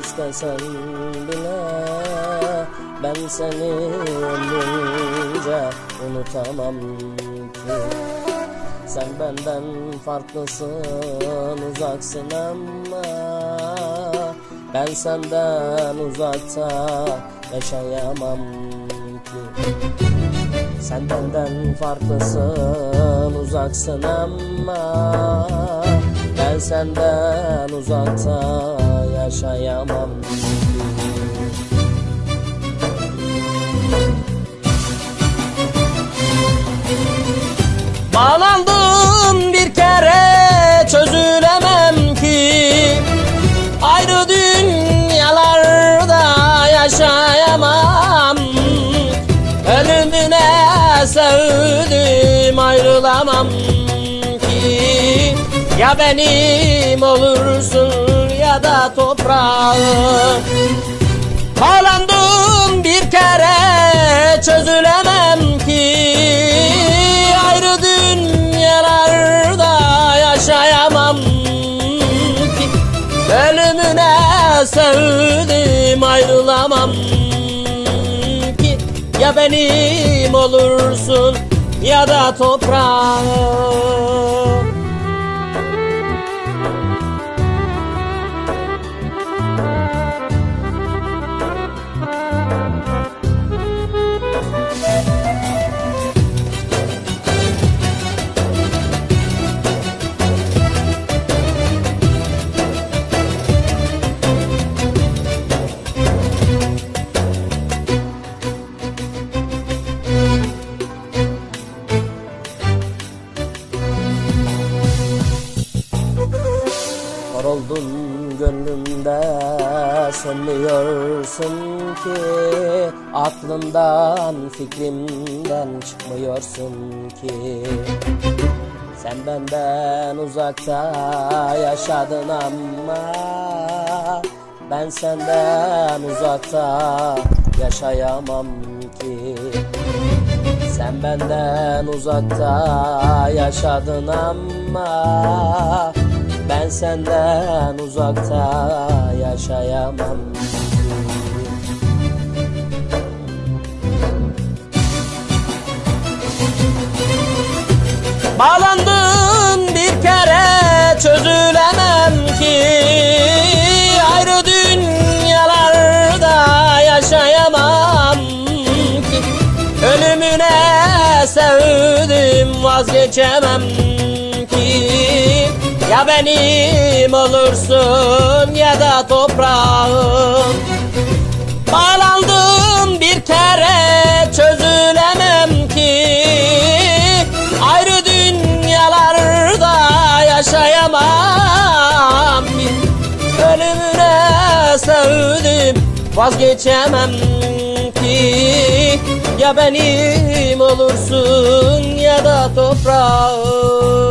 istesen bile Ben seni ömrünce unutamam ki. Sen benden farklısın uzaksın ama Ben senden uzakta yaşayamam ki. Sen benden farklısın uzaksın ama Ben senden uzakta yaşayamam. Bağlandım bir kere çözülemem ki. Ayrı dünyalarda yaşayamam. Ölümüne sevdim ayrılamam Ya benim olursun ya da toprağım Bağlandım bir kere çözülemem ki. Ayrı dünyalarda yaşayamam ki. Ölümüne sevdim ayrılamam ki. Ya benim olursun ya da toprağım sönmüyorsun ki Aklımdan fikrimden çıkmıyorsun ki. Sen benden uzakta yaşadın ama Ben senden uzakta yaşayamam ki. Sen benden uzakta yaşadın ama Ben senden uzakta yaşayamam. Bağlandım bir kere çözülemem ki. Ayrı dünyalarda yaşayamam ki. Ölümüne sevdim vazgeçemem Ya benim olursun ya da toprağım. Bağlandım bir kere çözülemem ki. Ayrı dünyalarda yaşayamam. Ölümüne sevdim vazgeçemem ki. Ya benim olursun ya da toprağım